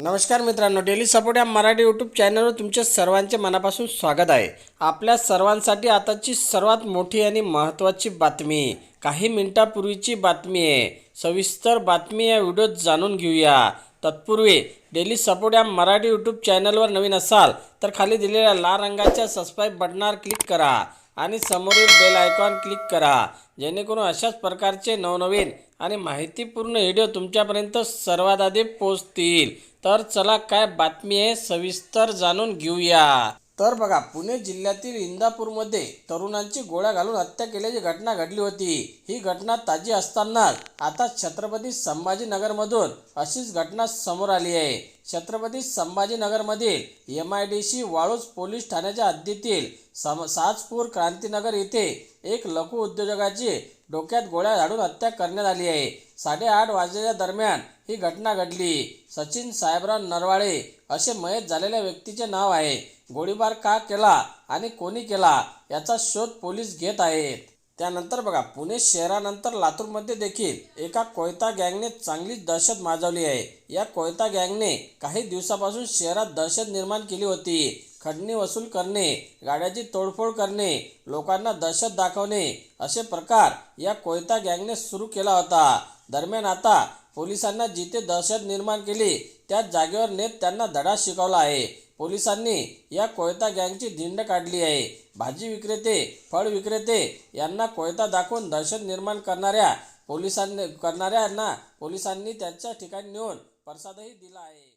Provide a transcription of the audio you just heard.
नमस्कार मित्रांनो daily support या मराठी यूट्यूब चॅनलवर तुमच्या सर्वांचे मनापासून स्वागत आहे. आपल्या सर्वांसाठी आताची सर्वात मोठी आणि महत्त्वाची बातमी काही मिनिटापूर्वीची बातमी आहे. सविस्तर बातमी या व्हिडिओत जाणून घेऊया. तत्पूर्वी डेली सपोर्ट या मराठी यूट्यूब चॅनलवर नवीन असाल तर खाली दिलेल्या लाल रंगाच्या सबस्क्राईब बटनावर क्लिक करा आणि समोरील बेल आयकॉन क्लिक करा. जेणेकरून अशाच प्रकारचे नवनवीन आणि माहितीपूर्ण व्हिडिओ तुमच्यापर्यंत सर्वात आधी पोहोचतील. तर चला काय बातमी आहे सविस्तर जाणून घेऊया. तर बघा पुणे जिल्ह्यातील इंदापूरमध्ये तरुणांची गोळ्या घालून हत्या केल्याची घटना घडली होती. ही घटना ताजी असतानाच आता छत्रपती संभाजीनगरमधून अशीच घटना समोर आली आहे. Chhatrapati संभाजीनगरमधील M I D C Waluj police ठाण्याच्या हद्दीतील सम साजपूर क्रांतीनगर येथे एक लघु उद्योजकाची डोक्यात गोळ्या झाडून हत्या करण्यात आली आहे. साडेआठ वाजलेल्या दरम्यान ही घटना घडली. सचिन साहेबराव नरवाळे असे मयत झालेल्या व्यक्तीचे नाव आहे. गोळीबार का केला आणि कोणी केला याचा शोध पोलीस घेत आहेत. त्यानंतर बघा पुणे शहरानंतर लातूरमध्ये देखील एका कोयता गँगने चांगलीच दहशत माजवली आहे. या कोयता गँगने काही दिवसापासून शहरात दहशत निर्माण केली होती. खडणी वसूल करणे गाड्याची तोडफोड करणे लोकांना दहशत दाखवणे असे प्रकार या कोयता गँगने सुरू केला होता. दरम्यान आता पोलिसांना जिथे दहशत निर्माण केली त्याच जागेवर नेत त्यांना धडा शिकवला आहे. पोलिसांनी या कोयता गँगची धिंड काढली आहे. भाजी विक्रेते फळ विक्रेते यांना कोयता दाखवून दहशत निर्माण करणाऱ्या पोलिसांनी करणाऱ्यांना पोलिसांनी त्यांच्या ठिकाणी नेऊन प्रसादही दिला आहे.